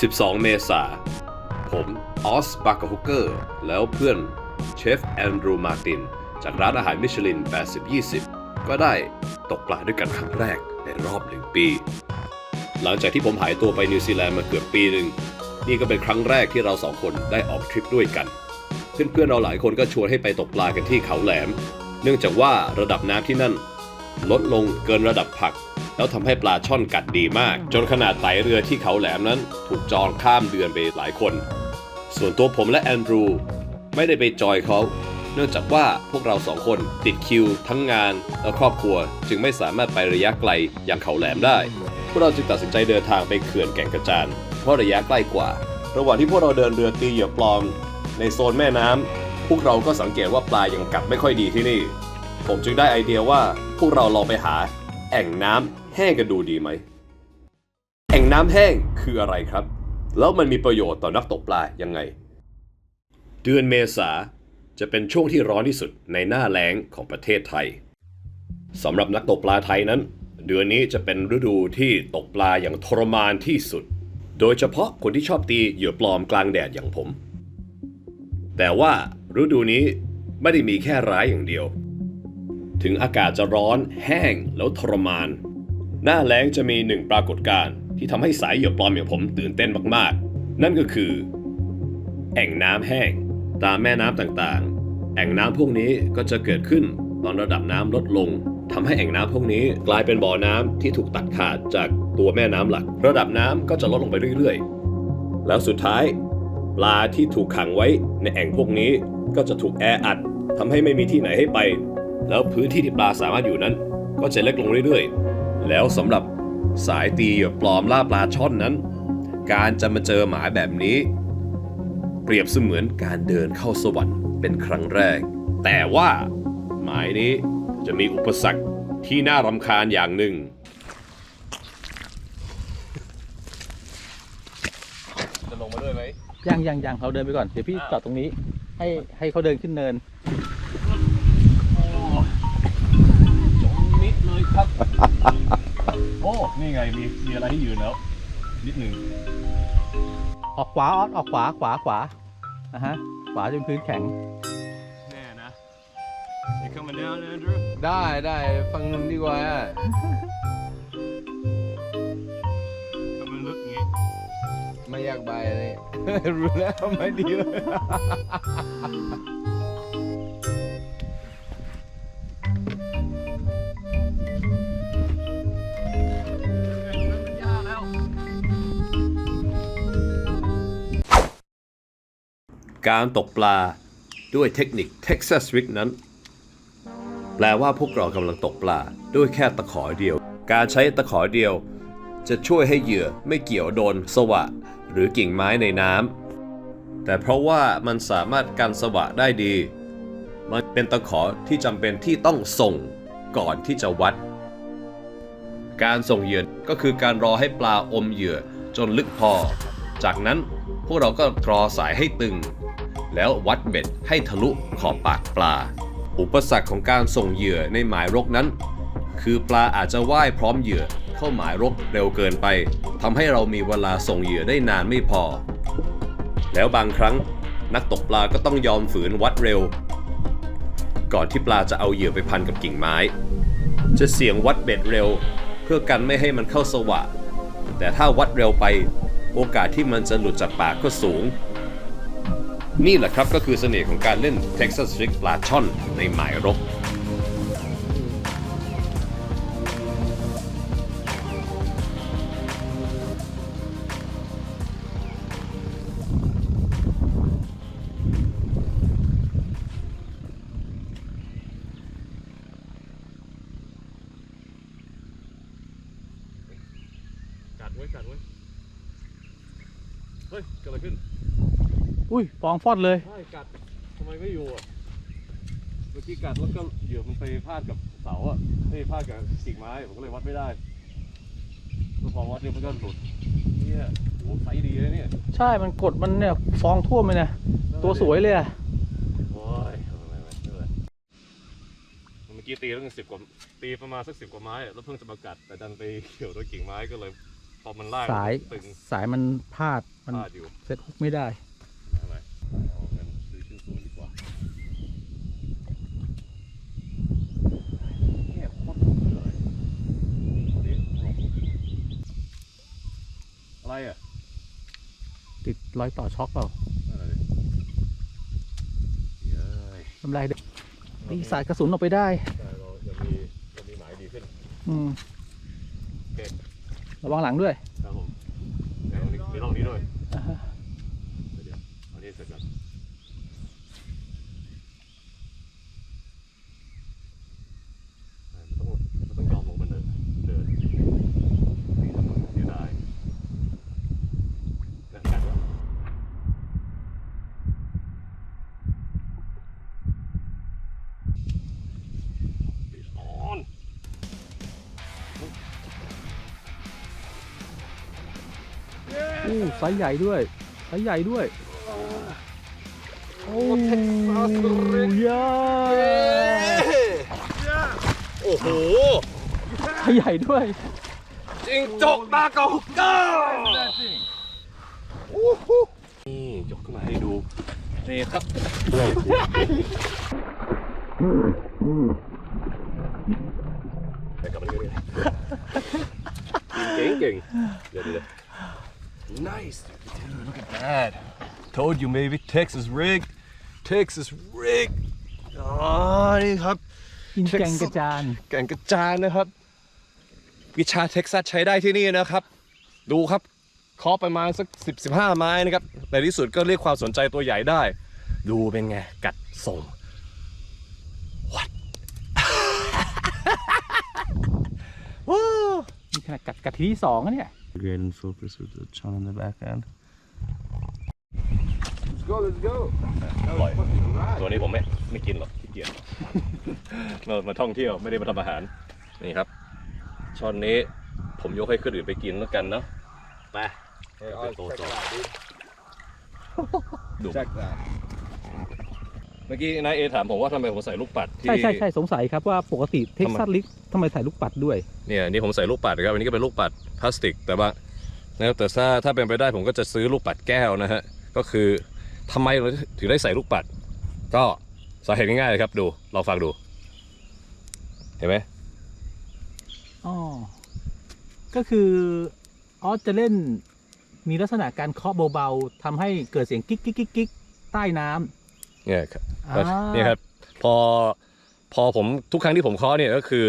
12 เมษา ผมออสบากาฮุกเกอร์ แล้วเพื่อนเชฟแอนดรูมาร์ติน จากร้านอาหารมิชลิน 80-20 ก็ได้ตกปลาด้วยกันครั้งแรกในรอบหนึ่งปี หลังจากที่ผมหายตัวไปนิวซีแลนด์มาเกือบปีหนึ่ง นี่ก็เป็นครั้งแรกที่เราสองคนได้ออกทริปด้วยกันเพื่อนๆเราหลายคนก็ชวนให้ไปตกปลากันที่เขาแหลม เนื่องจากว่าระดับน้ำที่นั่น ลดลงเกินระดับผัก แล้วทำให้ปลาช่อนกัดดีมาก จนขนาดไตเรือที่เขาแหลมนั้น ถูกจองข้ามเดือนไปหลายคน ส่วนตัวผมและแอนดรูไม่ได้ไปจอยเขา เนื่องจากว่าพวกเราสองคนติดคิว ทั้งงานและครอบครัวจึงไม่สามารถไประยะไกลอย่างเขาแหลมได้ พวกเราจึงตัดสินใจเดินทางไปเขื่อนแก่งกระจานเพราะระยะใกล้กว่า ระหว่างที่พวกเราเดินเรือตีเหยื่อปลอม ในโซนแม่น้ำพวกเราก็สังเกตว่าปลายังกัดไม่ค่อยดีที่นี่ ผมจึงได้ไอเดียว่า พวกเราลองไปหา แอ่งน้ำแห้งกันดูดีไหม แอ่งน้ำแห้งคืออะไรครับ แล้วมันมีประโยชน์ต่อนักตกปลายังไง เดือนเมษาจะเป็นช่วงที่ร้อนที่สุดในหน้าแล้งของประเทศไทยสำหรับนักตกปลาไทยนั้น เดือนนี้จะเป็นฤดูที่ตกปลาอย่างทรมานที่สุด โดยเฉพาะคนที่ชอบตีเหยื่อปลอมกลางแดดอย่างผม แต่ว่าฤดูนี้ไม่ได้มีแค่ร้ายอย่างเดียว ถึงอากาศจะร้อน แห้งแล้วทรมาน หน้าแล้งจะมีหนึ่งปรากฏการณ์ที่ทำให้สายเหยื่อปลอมอย่างผมตื่นเต้นมากๆ นั่นก็คือ แอ่งน้ำแห้ง ตามแม่น้ำต่างๆ แอ่งน้ำพวกนี้ก็จะเกิดขึ้นตอนระดับน้ำลดลงทำให้แอ่งน้ำพวกนี้กลายเป็นบ่อน้ำที่ถูกตัดขาดจากตัวแม่น้ำหลัก ระดับน้ำก็จะลดลงไปเรื่อยๆ แล้วสุดท้าย ปลาที่ถูกขังไว้ในแอ่งพวกนี้ก็จะถูกแออัดทำให้ไม่มีที่ไหนให้ไป แล้วพื้นที่ที่ปลาสามารถอยู่นั้น ก็จะเล็กลงเรื่อยๆ แล้วสำหรับสายตีเหยื่อปลอมล่าปลาช่อนนั้น การจะมาเจอหมายแบบนี้ เปรียบเสมือนการเดินเข้าสวรรค์เป็นครั้งแรก แต่ว่าหมายนี้จะมีอุปสรรคที่น่ารำคาญอย่างหนึ่ง จะลงมาด้วยไหมยังยังยังเขาเดินไปก่อน เดี๋ยวพี่จอดตรงนี้ ให้ให้เขาเดินขึ้นเนิน โอ้ นี่ไง มี มีอะไรให้ยืนแล้ว นิดหนึ่งออกขวาออสออกขวาขวาขวาอะฮะ ขวาจนพื้นแข็ง แน่นะ You coming down Andrew ได้ได้ฟังนึงดีกว่า ทำมันลึกอย่างงี้ไม่อยากไปเลย รู้แล้วไม่ดีเลย การตกปลาด้วยเทคนิค Texas Rig นั้น แปลว่าพวกเรากำลังตกปลาด้วยแค่ตะขอเดียว การใช้ตะขอเดียว จะช่วยให้เหยื่อไม่เกี่ยวโดนสวะ หรือกิ่งไม้ในน้ำแต่เพราะว่ามันสามารถกันสวะได้ดี มันเป็นตะขอที่จำเป็นที่ต้องส่งก่อนที่จะวัด การส่งเหยื่อก็คือการรอให้ปลาอมเหยื่อจนลึกพอ จากนั้นพวกเราก็กรอสายให้ตึง แล้ววัดเบ็ดให้ทะลุขอบปากปลา อุปสรรคของการส่งเหยื่อในหมายรกนั้น คือปลาอาจจะว่ายพร้อมเหยื่อเข้าหมายรกเร็วเกินไปทำให้เรามีเวลาส่งเหยื่อได้นานไม่พอ แล้วบางครั้งนักตกปลาก็ต้องยอมฝืนวัดเร็ว ก่อนที่ปลาจะเอาเหยื่อไปพันกับกิ่งไม้ จะเสี่ยงวัดเบ็ดเร็ว เพื่อกันไม่ให้มันเข้าสวะ แต่ถ้าวัดเร็วไป โอกาสที่มันจะหลุดจากปากก็สูง นี่แหละครับก็คือเสน่ห์ของการเล่น Texas Rig ปลาช่อนในหมายรบ อุ้ยฟองฟอดเลย ใช่กัดทำไมไม่อยู่อะเมื่อกี้กัดแล้วก็เหยื่อมันไปพาดกับเสาอะไม่พาดกับกิ่งไม้ผมก็เลยวัดไม่ได้แล้วพอวัดเนี่ยมันก็หลุดเนี่ยโหไซส์ดีเลยเนี่ยใช่มันกดมันเนี่ยฟองท่วมเลยนะตัวสวยเลยอะโอ้ยไม่ไม่ไม่ไม่เป็นไรเมื่อกี้ตีตั้งสิบกว่าตีประมาณสักสิบกว่าไม้อะแล้วเพิ่งจะมากัดแต่ดันไปเกี่ยวโดยกิ่งไม้ก็เลยพอมันลากสายตึงสายมันพลาดมันพลาดอยู่ เซ็ตฮุกไม่ได้ อะไรเอาเงินซื้อขึ้นสูงดีกว่าเนี่ยโคตรเลยนี่ อะไรอะติดรอยต่อช็อคเปล่าอะไรดิเย้ยทำไรเด็กตีสายกระสุนออกไปได้ แต่เรายังมียังมีหมายดีขึ้น อืมโอเคระวังหลังด้วยครับผมเดี๋ยวมีมีร่องนี้ด้วยอ่าฮะ เดี๋ยวเอานี้เสร็จก่อนมัน ไซส์ใหญ่ด้วยไซส์ใหญ่ด้วย โอ้ยาโอ้โหไซส์ใหญ่ด้วยจริงจกตาเก่าเก้านี่ยกขึ้นมาให้ดู นี่ครับไปกลับมาเลยเก่งเก่งเดี๋ยวเดี๋ยว Nice dude look at that told you maybe Texas rig Texas rig อ๋อ นี่ครับกินแกงกระจานแก่งกระจานนะครับ วิชาเท็กซัสใช้ได้ที่นี่นะครับ ดูครับเคาะประมาณสัก10 15 ไม้นะครับ ในที่สุดก็เรียกความสนใจตัวใหญ่ได้ ดูเป็นไง กัดส่ง What ว้าวนี่ขนาดกัดกัดทีที่สองนะเนี่ย Great and focus with the chun on the back end Let's go, let's go. อร่อย ตัวนี้ผมไม่ไม่กินหรอกขี้เกียจ เรามาท่องเที่ยวไม่ได้มาทำอาหาร นี่ครับ ช้อนนี้ผมยกให้คนอื่นไปกินแล้วกันเนาะ ไป Hey, Okay, Oz, go, check go. it out, dude. ดู Check that. เมื่อกี้นายเอถามผมว่าทำไมผมใส่ลูกปัดที่ ใช่ใช่ใช่สงสัยครับว่าปกติเท็กซัสลิกทำไมใส่ลูกปัดด้วย เนี่ยนี่ผมใส่ลูกปัดครับอันนี้ก็เป็นลูกปัดพลาสติก แต่ว่านะแต่ถ้าถ้าเป็นไปได้ผมก็จะซื้อลูกปัดแก้วนะฮะก็คือทำไมเราถึงได้ใส่ลูกปัด ก็สาเหตุง่ายๆเลยครับดูลองฟังดู เห็นไหมอ๋อ ก็คือออสจะเล่นมีลักษณะการเคาะเบาๆทำให้เกิดเสียงกิ๊กกิ๊กกิ๊กกิ๊กใต้น้ำ เนี่ยครับอ่าเนี่ยครับพอพอผมทุกครั้งที่ผมเคาะเนี่ยก็คือ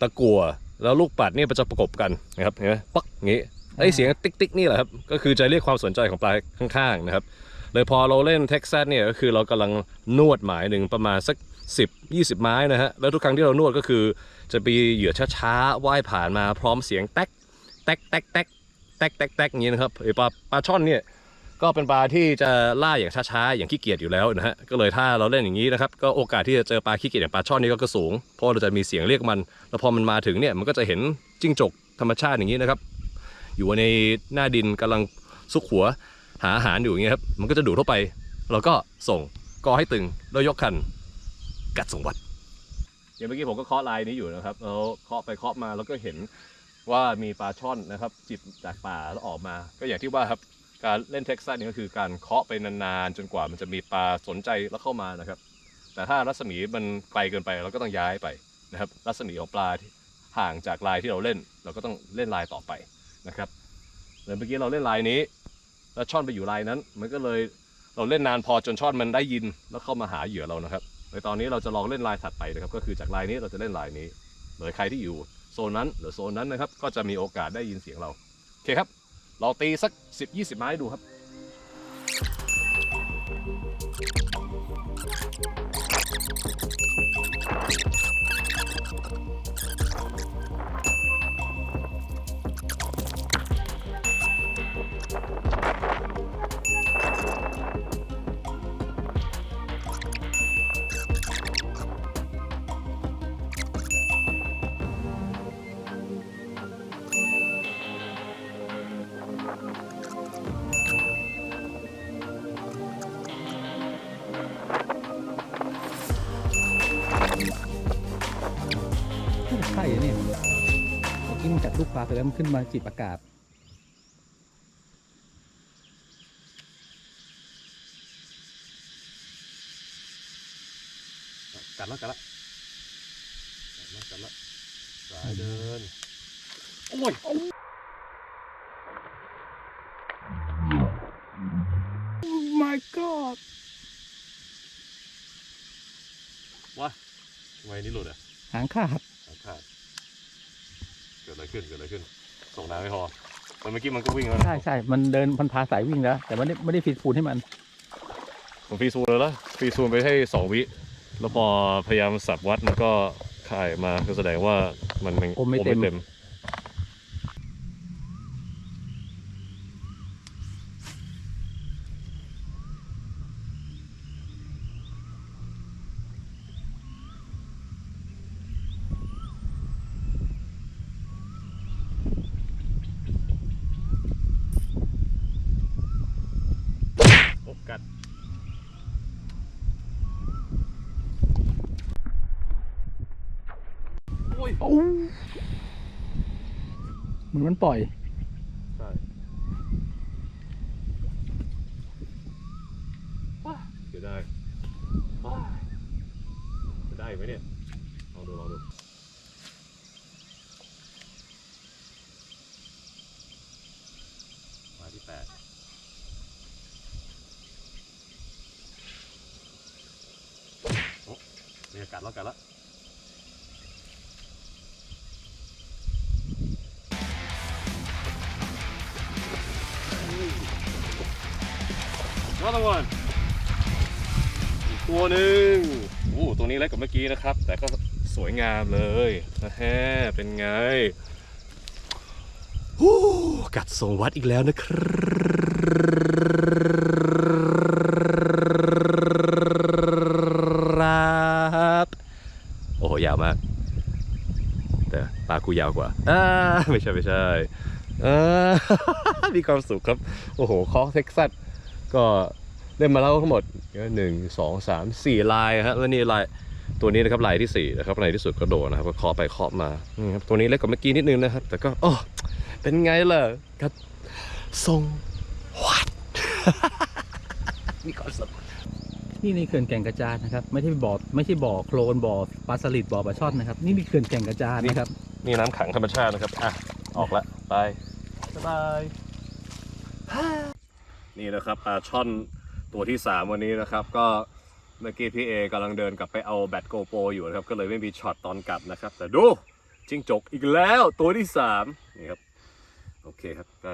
ตะกั่วแล้วลูกปัดเนี่ยมันจะประกบกันนะครับเห็นไหมปักอย่างงี้ไอ้เสียงติ๊กติ๊กนี่แหละครับก็คือจะเรียกความสนใจของปลายข้างๆนะครับเลยพอเราเล่นเท็กซัสเนี่ยก็คือเรากำลังนวดหมายหนึ่งประมาณสัก 10 20 ไม้นะฮะแล้วทุกครั้งที่เรานวดก็คือ จะมีเหยื่อช้าๆว่ายผ่านมาพร้อมเสียงแต๊กแต๊กแต๊กแต๊กแต๊กแต๊กแต๊กอย่างนี้นะครับไอ้ปลาปลาช่อนเนี่ย ก็เป็นปลาที่จะล่าอย่างช้าๆ อย่างขี้เกียจอยู่แล้วนะฮะ ก็เลยถ้าเราเล่นอย่างนี้นะครับ ก็โอกาสที่จะเจอปลาขี้เกียจอย่างปลาช่อนนี่ก็สูง เพราะเราจะมีเสียงเรียกมัน แล้วพอมันมาถึงเนี่ย มันก็จะเห็นจิ้งจกธรรมชาติอย่างนี้นะครับ อยู่ในหน้าดินกำลังซุกหัวหาอาหารอยู่อย่างเงี้ยครับ มันก็จะดูดเข้าไปแล้วก็ส่งกอให้ตึงแล้วยกคัน กัดส่งวัดอย่างเมื่อกี้ผมก็เคาะลายนี้อยู่นะครับแล้วเคาะไปเคาะมาแล้วก็เห็นว่ามีปลาช่อนนะครับ จิบจากป่าแล้วออกมา ก็อย่างที่ว่าครับ การเล่นเท็กซัสนี่ก็คือการเคาะไปนานๆ จนกว่ามันจะมีปลาสนใจแล้วเข้ามานะครับ แต่ถ้ารัศมีมันไกลเกินไปเราก็ต้องย้ายไปนะครับ รัศมีของปลาที่ห่างจากลายที่เราเล่น เราก็ต้องเล่นลายต่อไปนะครับเลยเมื่อกี้เราเล่นลายนี้ แล้วช่อนไปอยู่ลายนั้น มันก็เลยเราเล่นนานพอจนช่อนมันได้ยินแล้วเข้ามาหาเหยื่อเรานะครับในตอนนี้เราจะลองเล่นลายถัดไปนะครับ ก็คือจากลายนี้เราจะเล่นลายนี้เลยใครที่อยู่โซนนั้นหรือโซนนั้นนะครับ ก็จะมีโอกาสได้ยินเสียงเราโอเคครับ เราตีสัก 10-20 ไม้ดูครับ สร็จแล้วมันขึ้นมาจีบอากาศ กัดแล้วกัดแล้วกัดแล้วกัดแล้วสายเดิน โอ้ยโอ้ยโอ้ my god ว้าทำไมนี่หลุดอะหางขาดหางขาด กิดอะไรขึ้นเกิดอะไรขึ้น ส่งน้ำไม่พอแต่เมื่อกี้มันก็วิ่งแล้วนะใช่ใช่ มันเดินมันพาสายวิ่งแล้ว แต่ว่าไม่ได้ไม่ได้ฟีดฟูดให้มัน ผมฟรีซูนเลยละฟรีซูนไปให้สองวิ แล้วพอพยายามสับวัดมันก็คายมาก็แสดงว่ามันนอมไม่เต็มเต็มโอ้ กัด โอ้ยโอ้เหมือนมันปล่อย ใช่เดี๋ยวได้จะได้ไหมเนี่ย ลองดู ลองดู มาที่แปดโอ้ เนี่ยกัดแล้วกัดแล้ว Another one อีกตัวหนึ่งโอ้ตัวนี้เล็กกว่าเมื่อกี้นะครับ แต่ก็สวยงามเลยนะฮะเป็นไงหูกัดทรงวัดอีกแล้วนะครับ โอ้โหยาวมาก แต่ตากูยาวกว่าอ่าไม่ใช่ไม่ใช่อ่ามีความสุขครับ โอ้โหคอเท็กซัสก็เล่นมาแล้วทั้งหมดหนึ่งสองสามสี่ลายฮะแล้วนี่ลายตัวนี้นะครับลายที่สี่นะครับลายที่สุดก็โดดนะครับก็เคาะไปเคาะมานี่ครับตัวนี้เล็กกว่าเมื่อกี้นิดนึงนะครับ แต่ก็โอ้เป็นไงล่ะครับทรงวัดมีความสุข นี่ในเขื่อนแก่งกระจานนะครับ ไม่ใช่บ่อไม่ใช่บ่อโคลนบ่อปลาสลิดบ่อปลาช่อนนะครับ นี่มีเขื่อนแก่งกระจานนะครับ นี่น้ำขังธรรมชาตินะครับ อะ ออกละไปสบาย นี่นะครับปลาช่อนตัวที่ 3 วันนี้นะครับ ก็เมื่อกี้พี่เอกำลังเดินกลับไปเอาแบตโกโปรอยู่นะครับ ก็เลยไม่มีช็อตตอนกลับนะครับ แต่ดูจิ้งจกอีกแล้วตัวที่3นี่ครับ โอเคครับ ก็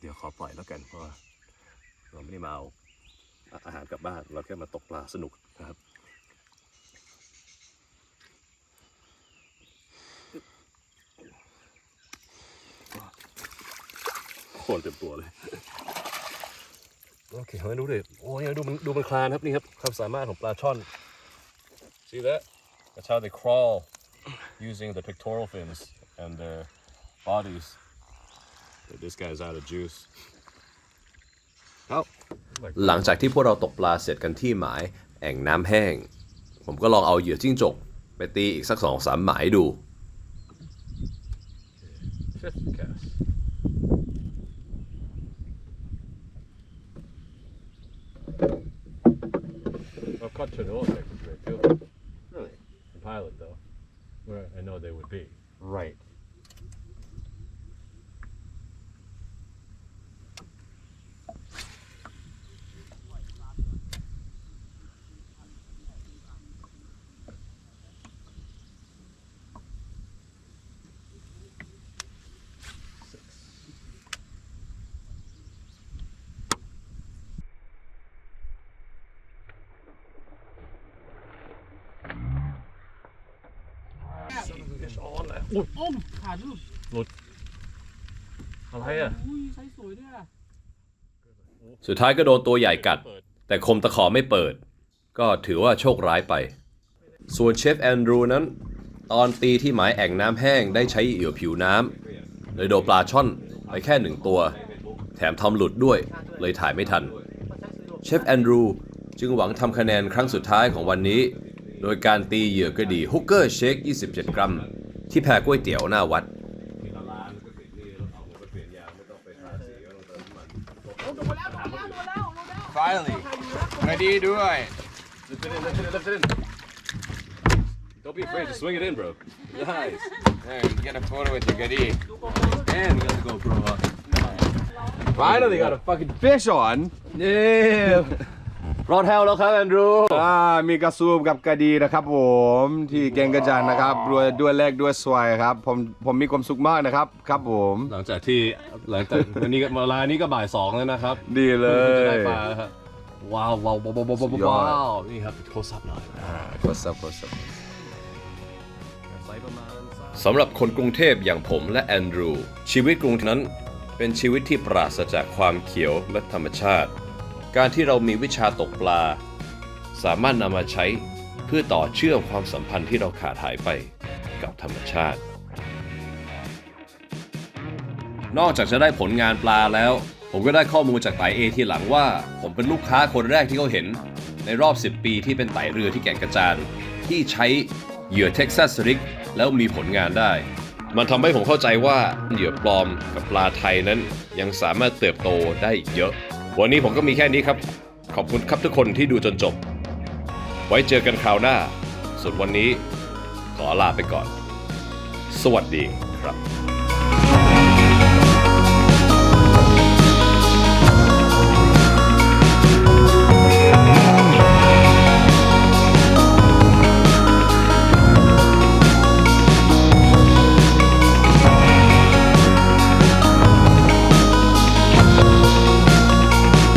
เดี๋ยวขอปล่อยแล้วกันเพราะว่าเราไม่ได้มาเอา อาหารกลับบ้าน เราแค่มาตกปลาสนุกนะครับโคนเต็มตัวเลยโอเคมาดูดิโอ้ยดูมันดูมันคลานครับนี่ครับความสามารถของปลาช่อน see that that's how they crawl using the pectoral fins and their bodies but this guy's out of juice เอ้า หลังจากที่พวกเราตกปลาเสร็จกันที่หมาย แอ่งน้ำแห้ง ผมก็ลองเอาเหยื่อจิ้งจก ไปตีอีกสักสองสามหมายดู fifth cast Well, caught Chinook today too. Really? The pilot though. Where I know they would be. Right. Fish on แล้ว อุ้ยโอ้มขาดลูกอะไรอะอุ้ยไซส์สวยด้วยอะสุดท้ายก็โดนตัวใหญ่กัดเปิดแต่คมตะขอไม่เปิด ก็ถือว่าโชคร้ายไป ส่วนเชฟแอนดรูนั้น ตอนตีที่หมายแอ่งน้ำแห้งได้ใช้เหยื่อผิวน้ำเลยโดนปลาช่อนไปแค่หนึ่งตัว แถมทำหลุดด้วยเลยถ่ายไม่ทัน เชฟแอนดรูจึงหวังทำคะแนนครั้งสุดท้ายของวันนี้ โดยการตีเหยื่อกระดีฮุกเกอร์เชค 27 กรัม ที่แพรก๋วยเตี๋ยวหน้าวัด Finally ไม่ดีด้วย Lift it in, lift it in, lift it in. Don't be afraid to swing it in bro Nice Hey, get a photo with your goodie. and we got the GoPro up Finally got a fucking fish on. เย้ รอดแถวแล้วครับแอนดรูอ่ามีกระซูบกับกระดีนะครับผมที่แกงกระจานนะครับด้วยด้วยแรกด้วยสวยครับผมผมมีความสุขมากนะครับครับผมหลังจากที่หลังจากวันนี้ก็มาลานี้ก็บ่ายสองแล้วนะครับดีเลจะยได้ปลาแล้วครับว้าวว้าวว้าวว้าวว้าวสุดยอดว้าวนี่ครับโคสับหน่อยกดซับกดซับไซส์ประมาณสำหรับคนกรุงเทพอย่างผมและแอนดรู ชีวิตกรุงนั้นเป็นชีวิตที่ปราศจากความเขียวและธรรมชาติ การที่เรามีวิชาตกปลา สามารถนำมาใช้เพื่อต่อเชื่อมความสัมพันธ์ที่เราขาดหายไปกับธรรมชาติ นอกจากจะได้ผลงานปลาแล้ว ผมก็ได้ข้อมูลจากไตเอทีหลังว่า ผมเป็นลูกค้าคนแรกที่เขาเห็น ในรอบ 10 ปีที่เป็นไตเรือที่แก่งกระจานที่ใช้เหยื่อเท็กซัสริกแล้วมีผลงานได้ มันทำให้ผมเข้าใจว่าเหยื่อปลอมกับปลาไทยนั้นยังสามารถเติบโตได้อีกเยอะ วันนี้ผมก็มีแค่นี้ครับ ขอบคุณครับทุกคนที่ดูจนจบ ไว้เจอกันคราวหน้า ส่วนวันนี้ขอลาไปก่อน สวัสดีครับ